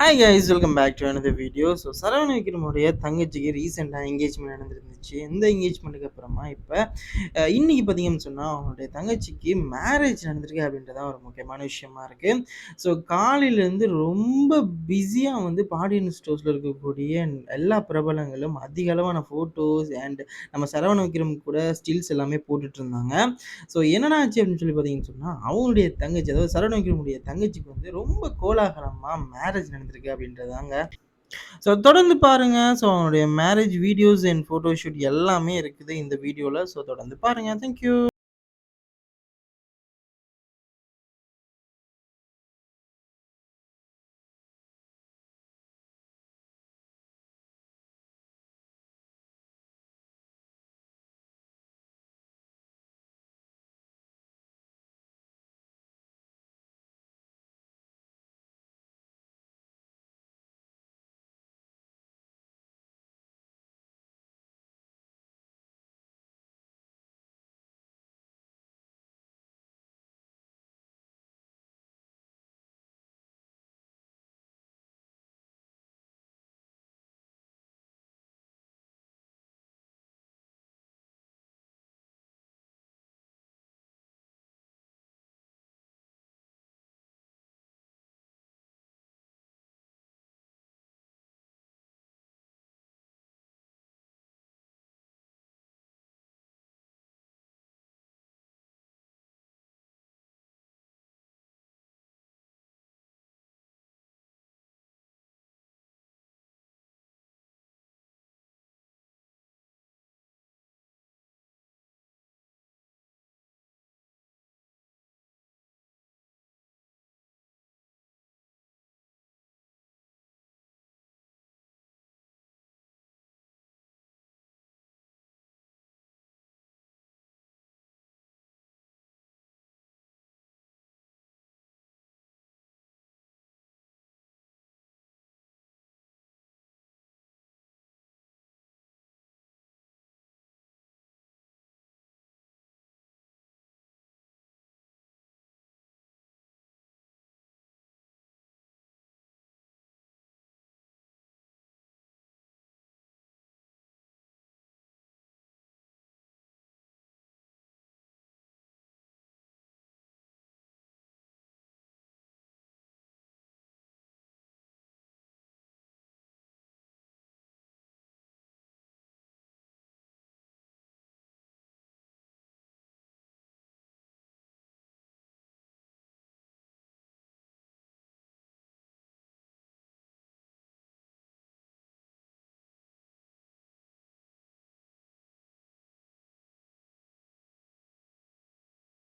Hi guys welcome back to எனது video so Saravana விக்ரமுடைய தங்கச்சிக்கு ரீசெண்டாக என்கேஜ்மெண்ட் நடந்துருந்துச்சு. இந்த என்கேஜ்மெண்ட்டுக்கு அப்புறமா இப்போ இன்னைக்கு பார்த்தீங்கன்னு சொன்னால் அவங்களுடைய தங்கச்சிக்கு மேரேஜ் நடந்திருக்கு அப்படின்றது ஒரு முக்கியமான விஷயமா இருக்குது ஸோ காலையிலேருந்து ரொம்ப பிஸியாக வந்து பாடியன் ஸ்டோர்ஸில் இருக்கக்கூடிய எல்லா பிரபலங்களும் அதிக அளவான ஃபோட்டோஸ் அண்ட் நம்ம சரவண விக்ரம் கூட ஸ்டில்ஸ் எல்லாமே போட்டுட்டு இருந்தாங்க. ஸோ என்னென்ன ஆச்சு அப்படின்னு சொல்லி பார்த்தீங்கன்னு சொன்னால் அவங்களுடைய தங்கச்சி அதாவது சரவண விக்ரமுடைய தங்கச்சிக்கு வந்து ரொம்ப கோலாகலமாக மேரேஜ் நடந்து நடந்திருக்கு அப்படின்றதாங்க. ஸோ தொடர்ந்து பாருங்க. ஸோ அவனுடைய marriage videos and photo shoot எல்லாமே இருக்குது இந்த வீடியோவில் ஸோ தொடர்ந்து பாருங்க. தேங்க்யூ